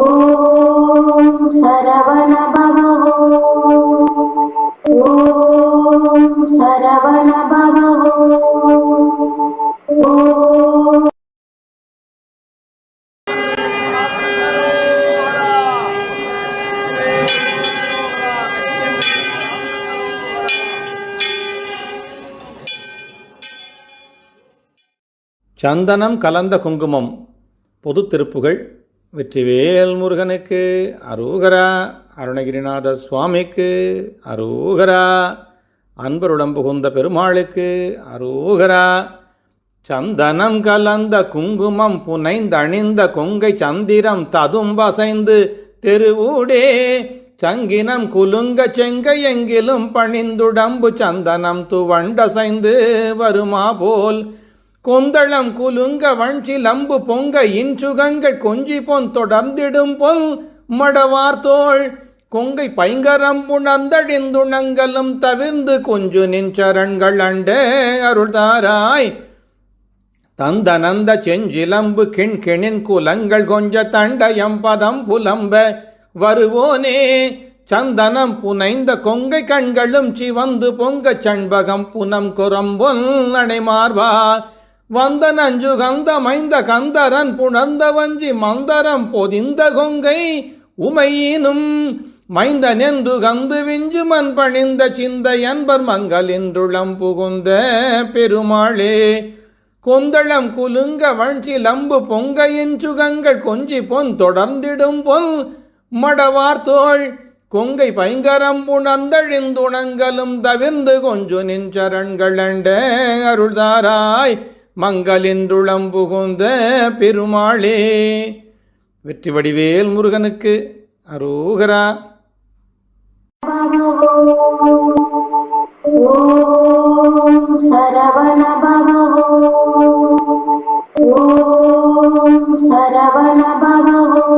ஓம் சரவண பவோ ஓம் சரவண பவோ ஓம் சந்தனம் கலந்த குங்குமம். பொது திருப்புகள். வெற்றிவேல் முருகனுக்கு அரூகரா அருணகிரிநாத சுவாமிக்கு அரூகரா அன்பருடம் புகுந்த பெருமாளுக்கு அரூகரா சந்தனம் கலந்த குங்குமம் புனைந்தணிந்த கொங்கை சந்திரம் ததும்பசைந்து தெருவூடே. சங்கினம் குலுங்க செங்கை எங்கிலும் பணிந்துடம்பு சந்தனம் துவண்டசைந்து வருமா போல் கொந்தளம் குலுங்க வஞ்சி லம்பு பொங்க இன்சுகங்கள் கொஞ்சி பொன் தொடர்ந்திடும் பொல் மடவார்த்தோள் கொங்கை பைங்கரம்புணந்தழிந்துணங்கலும் தவிர்ந்து கொஞ்சு நின்சரண்கள் அண்டே அருள்தாராய். தந்தனந்த செஞ்சிலம்பு கிண்கிணின் குலங்கள் கொஞ்ச தண்டயம் பதம் புலம்ப வருவோனே. சந்தனம் புனைந்த கொங்கை கண்களும் சிவந்து பொங்க சண்பகம் புனம் குரம்பொல் அணைமார்வா. வந்தனஞ்சு கந்த மைந்த கந்தரன் புணர்ந்த வஞ்சி மந்தரம் பொதிந்த கொங்கை உமையினும் மைந்தனென்று கந்து விஞ்சு மண் பணிந்த சிந்த என்பர் மங்கள் என்றுளம் புகுந்த பெருமாளே. கொந்தளம் குலுங்க வஞ்சி வஞ்சிலம்பு பொங்கையின் சுகங்கள் கொஞ்சி பொன் தொடர்ந்திடும் பொல் மடவார்த்தோள் கொங்கை பைங்கரம் புணர்ந்தழிந்துணங்களும் தவிர்ந்து கொஞ்சு நின் சரண்கள் அண்ட அருள்தாராய். மங்களின்றுளம் புகுந்த பெருமாளே. வெற்றி வடிவேல் முருகனுக்கு அரோகரா. ஓம் சரவண பவோ ஓம் சரவண பவோ